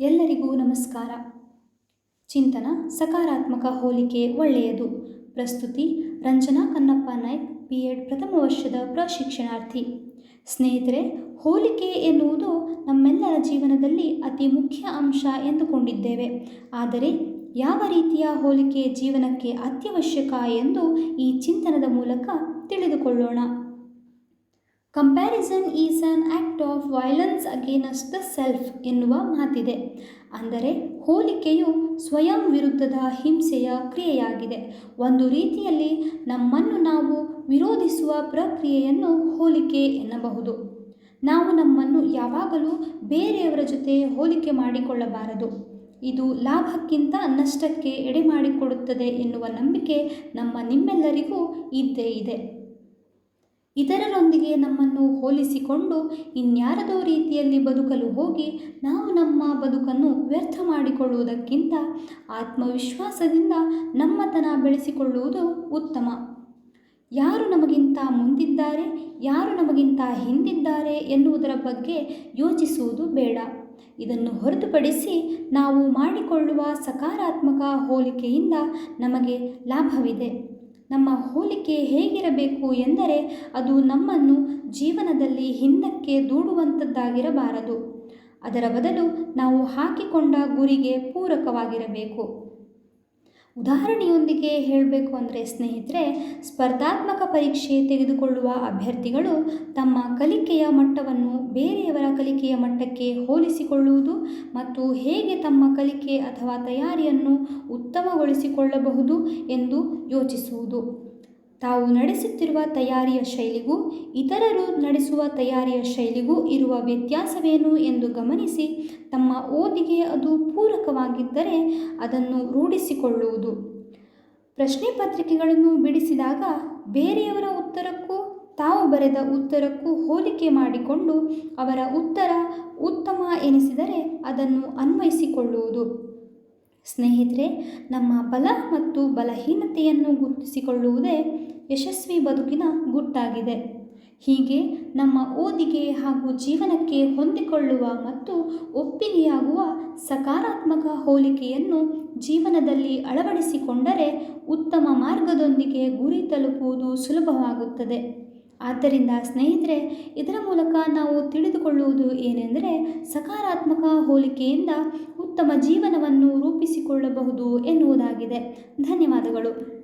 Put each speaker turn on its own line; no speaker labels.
ಎಲ್ಲರಿಗೂ ನಮಸ್ಕಾರ. ಚಿಂತನ ಸಕಾರಾತ್ಮಕ ಹೋಲಿಕೆ ಒಳ್ಳೆಯದು. ಪ್ರಸ್ತುತಿ ರಂಜನಾ ಕನ್ನಪ್ಪ ನಾಯ್ಕ್ ಬಿ ಎಡ್ ಪ್ರಥಮ ವರ್ಷದ ಪ್ರಶಿಕ್ಷಣಾರ್ಥಿ. ಸ್ನೇಹಿತರೆ, ಹೋಲಿಕೆ ಎನ್ನುವುದು ನಮ್ಮೆಲ್ಲರ ಜೀವನದಲ್ಲಿ ಅತಿ ಮುಖ್ಯ ಅಂಶ ಎಂದುಕೊಂಡಿದ್ದೇವೆ. ಆದರೆ, ಯಾವ ರೀತಿಯ ಹೋಲಿಕೆ ಜೀವನಕ್ಕೆ ಅತ್ಯವಶ್ಯಕ ಎಂದು ಈ ಚಿಂತನದ ಮೂಲಕ ತಿಳಿದುಕೊಳ್ಳೋಣ. Comparison is an act of violence against the self ಎನ್ನುವ ಮಾತಿದೆ. ಅಂದರೆ ಹೋಲಿಕೆಯು ಸ್ವಯಂ ವಿರುದ್ಧದ ಹಿಂಸೆಯ ಕ್ರಿಯೆಯಾಗಿದೆ. ಒಂದು ರೀತಿಯಲ್ಲಿ ನಮ್ಮನ್ನು ನಾವು ವಿರೋಧಿಸುವ ಪ್ರಕ್ರಿಯೆಯನ್ನು ಹೋಲಿಕೆ ಎನ್ನಬಹುದು. ನಾವು ನಮ್ಮನ್ನು ಯಾವಾಗಲೂ ಬೇರೆಯವರ ಜೊತೆ ಹೋಲಿಕೆ ಮಾಡಿಕೊಳ್ಳಬಾರದು. ಇದು ಲಾಭಕ್ಕಿಂತ ನಷ್ಟಕ್ಕೆ ಎಡೆ ಮಾಡಿಕೊಡುತ್ತದೆ ಎನ್ನುವ ನಂಬಿಕೆ ನಮ್ಮ ನಿಮ್ಮೆಲ್ಲರಿಗೂ ಇದ್ದೇ ಇದೆ. ಇತರರೊಂದಿಗೆ ನಮ್ಮನ್ನು ಹೋಲಿಸಿಕೊಂಡು ಇನ್ಯಾರದೋ ರೀತಿಯಲ್ಲಿ ಬದುಕಲು ಹೋಗಿ ನಾವು ನಮ್ಮ ಬದುಕನ್ನು ವ್ಯರ್ಥ ಮಾಡಿಕೊಳ್ಳುವುದಕ್ಕಿಂತ ಆತ್ಮವಿಶ್ವಾಸದಿಂದ ನಮ್ಮತನ ಬೆಳೆಸಿಕೊಳ್ಳುವುದು ಉತ್ತಮ. ಯಾರು ನಮಗಿಂತ ಮುಂದಿದ್ದಾರೆ, ಯಾರು ನಮಗಿಂತ ಹಿಂದಿದ್ದಾರೆ ಎನ್ನುವುದರ ಬಗ್ಗೆ ಯೋಚಿಸುವುದು ಬೇಡ. ಇದನ್ನು ಹೊರತುಪಡಿಸಿ ನಾವು ಮಾಡಿಕೊಳ್ಳುವ ಸಕಾರಾತ್ಮಕ ಹೋಲಿಕೆಯಿಂದ ನಮಗೆ ಲಾಭವಿದೆ. ನಮ್ಮ ಹೋಲಿಕೆ ಹೇಗಿರಬೇಕು ಎಂದರೆ ಅದು ನಮ್ಮನ್ನು ಜೀವನದಲ್ಲಿ ಹಿಂದಕ್ಕೆ ದೂಡುವಂಥದ್ದಾಗಿರಬಾರದು ಅದರ ಬದಲು ನಾವು ಹಾಕಿಕೊಂಡ ಗುರಿಗೆ ಪೂರಕವಾಗಿರಬೇಕು. ಉದಾಹರಣೆಯೊಂದಿಗೆ ಹೇಳಬೇಕು ಅಂದರೆ ಸ್ನೇಹಿತರೆ, ಸ್ಪರ್ಧಾತ್ಮಕ ಪರೀಕ್ಷೆ ತೆಗೆದುಕೊಳ್ಳುವ ಅಭ್ಯರ್ಥಿಗಳು ತಮ್ಮ ಕಲಿಕೆಯ ಮಟ್ಟವನ್ನು ಬೇರೆಯವರ ಕಲಿಕೆಯ ಮಟ್ಟಕ್ಕೆ ಹೋಲಿಸಿಕೊಳ್ಳುವುದು ಮತ್ತು ಹೇಗೆ ತಮ್ಮ ಕಲಿಕೆ ಅಥವಾ ತಯಾರಿಯನ್ನು ಉತ್ತಮಗೊಳಿಸಿಕೊಳ್ಳಬಹುದು ಎಂದು ಯೋಚಿಸುವುದು. ತಾವು ನಡೆಸುತ್ತಿರುವ ತಯಾರಿಯ ಶೈಲಿಗೂ, ಇತರರು ನಡೆಸುವ ತಯಾರಿಯ ಶೈಲಿಗೂ ಇರುವ ವ್ಯತ್ಯಾಸವೇನು ಎಂದು ಗಮನಿಸಿ, ತಮ್ಮ ಓದಿಗೆ ಅದು ಪೂರಕವಾಗಿದ್ದರೆ ಅದನ್ನು ರೂಢಿಸಿಕೊಳ್ಳುವುದು. ಪ್ರಶ್ನೆ ಪತ್ರಿಕೆಗಳನ್ನು ಬಿಡಿಸಿದಾಗ ಬೇರೆಯವರ ಉತ್ತರಕ್ಕೂ, ತಾವು ಬರೆದ ಉತ್ತರಕ್ಕೂ ಹೋಲಿಕೆ ಮಾಡಿಕೊಂಡು ಅವರ ಉತ್ತರ ಉತ್ತಮ ಎನಿಸಿದರೆ ಅದನ್ನು ಅನ್ವಯಿಸಿಕೊಳ್ಳುವುದು. ಸ್ನೇಹಿತರೆ, ನಮ್ಮ ಬಲ ಮತ್ತು ಬಲಹೀನತೆಯನ್ನು ಗುರುತಿಸಿಕೊಳ್ಳುವುದೇ ಯಶಸ್ವಿ ಬದುಕಿನ ಗುಟ್ಟಾಗಿದೆ. ಹೀಗೆ ನಮ್ಮ ಓದಿಗೆ ಹಾಗೂ ಜೀವನಕ್ಕೆ ಹೊಂದಿಕೊಳ್ಳುವ ಮತ್ತು ಒಪ್ಪಿಗೆಯಾಗುವ ಸಕಾರಾತ್ಮಕ ಹೋಲಿಕೆಯನ್ನು ಜೀವನದಲ್ಲಿ ಅಳವಡಿಸಿಕೊಂಡರೆ ಉತ್ತಮ ಮಾರ್ಗದೊಂದಿಗೆ ಗುರಿ ತಲುಪುವುದು ಸುಲಭವಾಗುತ್ತದೆ. ಆದ್ದರಿಂದ ಸ್ನೇಹಿತರೆ ಇದರ ಮೂಲಕ ನಾವು ತಿಳಿದುಕೊಳ್ಳುವುದು ಏನೆಂದರೆ ಸಕಾರಾತ್ಮಕ ಹೋಲಿಕೆಯಿಂದ ಉತ್ತಮ ಜೀವನವನ್ನು ರೂಪಿಸಿಕೊಳ್ಳಬಹುದು ಎನ್ನುವುದಾಗಿದೆ. ಧನ್ಯವಾದಗಳು.